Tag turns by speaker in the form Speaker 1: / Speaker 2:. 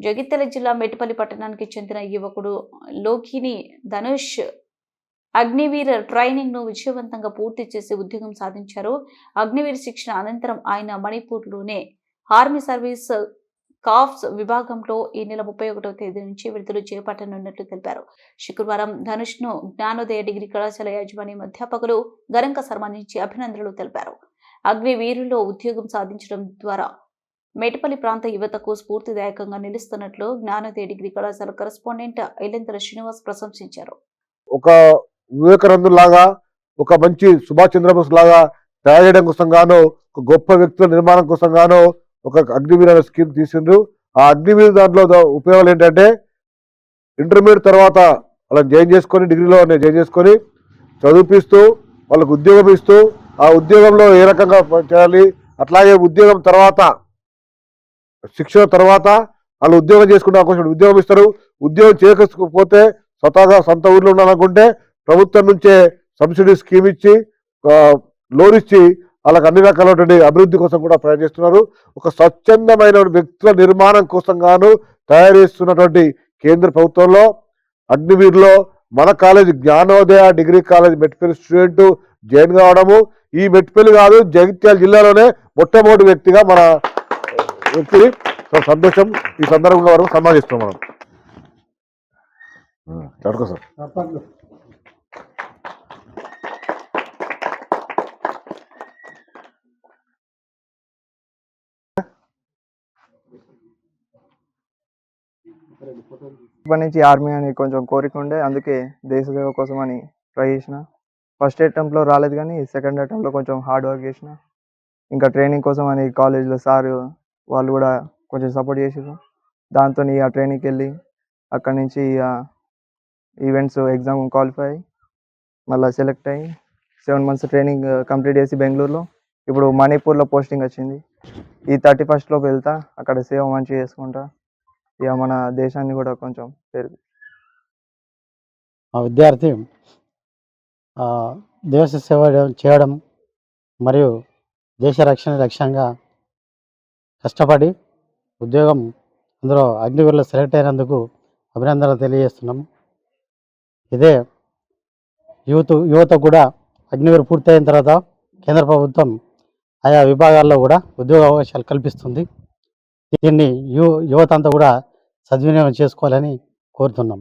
Speaker 1: జగిత్యాల జిల్లా మెట్టిపల్లి పట్టణానికి చెందిన యువకుడు లోకిని ధనుష్ అగ్నివీర్ ట్రైనింగ్ను విజయవంతంగా పూర్తి చేసి ఉద్యోగం సాధించారు. అగ్నివీర్ శిక్షణ అనంతరం ఆయన మణిపూర్లోనే ఆర్మీ సర్వీస్ కాఫ్స్ విభాగంలో ఈ నెల ముప్పై ఒకటవ తేదీ నుంచి విడుదల చేపట్టనున్నట్లు తెలిపారు. శుక్రవారం ధనుష్ను జ్ఞానోదయ డిగ్రీ కళాశాల యాజమాన్యం అధ్యాపకులు ఘనంగా సన్మానించి అభినందనలు తెలిపారు. అగ్నివీరుల్లో ఉద్యోగం సాధించడం ద్వారా మేటపల్లి ప్రాంత యువతకు స్ఫూర్తిదాయకంగా నిలుస్తున్నట్లు జ్ఞానోదయ డిగ్రీ కళాశాల కరెస్పాండెంట్ ఐలెంతల శ్రీనివాస్ ప్రశంసించారు.
Speaker 2: ఒక వివేకానందు లాగా ఒక మంచి సుభాష్ చంద్రబోస్ లాగా తయారు చేయడం కోసం గాను ఒక గొప్ప వ్యక్తుల నిర్మాణం కోసం గాను ఒక అగ్నివీర్ అనే స్కీమ్ తీసిండ్రు. ఆ అగ్నివీర్ దాంట్లో ఉపయోగాలు ఏంటంటే ఇంటర్మీడియట్ తర్వాత వాళ్ళని జాయిన్ చేసుకొని డిగ్రీలో జాయిన్ చేసుకొని చదివిపిస్తూ వాళ్ళకు ఉద్యోగం ఇస్తూ ఆ ఉద్యోగంలో ఏ రకంగా చేయాలి అట్లాగే ఉద్యోగం తర్వాత శిక్షణ తర్వాత వాళ్ళు ఉద్యోగం చేసుకునే అవకాశం ఉద్యోగం ఇస్తారు. ఉద్యోగం చేయకపోతే స్వతహాగా సొంత ఊర్లో ఉండాలనుకుంటే ప్రభుత్వం నుంచే సబ్సిడీ స్కీమ్ ఇచ్చి లోన్ ఇచ్చి వాళ్ళకి అన్ని రకాలైనటువంటి అభివృద్ధి కోసం కూడా ప్రయత్నిస్తున్నారు ఒక స్వచ్ఛందమైన వ్యక్తుల నిర్మాణం కోసం గాను తయారు చేస్తున్నటువంటి కేంద్ర ప్రభుత్వంలో అగ్నివీర్లో మన college Jnanodaya degree college Metpalli student join కావడము. ఈ మెట్పల్లి కాదు జగిత్యాల జిల్లాలోనే మొట్టమొదటి వ్యక్తిగా మన వ్యక్తి సో సంతోషం. ఈ సందర్భంగా వరకు సన్మానిస్తున్నాం మనం. చదువుకో సార్.
Speaker 3: ఇప్పటి నుంచి ఆర్మీ అని కొంచెం కోరిక ఉండే అందుకే దేశ సేవ కోసం అని ట్రై చేసిన. ఫస్ట్ అటెంప్ట్లో రాలేదు కానీ సెకండ్ అటెంప్ట్లో కొంచెం హార్డ్ వర్క్ చేసిన. ఇంకా ట్రైనింగ్ కోసం అని కాలేజ్లో సార్ వాళ్ళు కూడా కొంచెం సపోర్ట్ చేసారు దాంతో ఆ ట్రైనింగ్కి వెళ్ళి అక్కడి నుంచి ఈవెంట్స్ ఎగ్జామ్ క్వాలిఫై మళ్ళీ సెలెక్ట్ అయ్యి సెవెన్ మంత్స్ ట్రైనింగ్ కంప్లీట్ చేసి బెంగళూరులో ఇప్పుడు మణిపూర్లో పోస్టింగ్ వచ్చింది. ఈ థర్టీ ఫస్ట్లోకి వెళ్తా అక్కడ సేవ మంచిగా చేసుకుంటా. ఇక మన దేశాన్ని కూడా కొంచెం పేరు
Speaker 4: ఆ విద్యార్థి దేశ సేవ చేయడం మరియు దేశ రక్షణ లక్ష్యంగా కష్టపడి ఉద్యోగం అందులో అగ్నివీరులో సెలెక్ట్ అయినందుకు అభినందనలు తెలియజేస్తున్నాం ఇదే యువత యువత కూడా అగ్నివీరు పూర్తయిన తర్వాత కేంద్ర ప్రభుత్వం ఆయా విభాగాల్లో కూడా ఉద్యోగ అవకాశాలు కల్పిస్తుంది. దీన్ని యువ యువత అంతా కూడా సద్వినియోగం చేసుకోవాలని కోరుతున్నాం.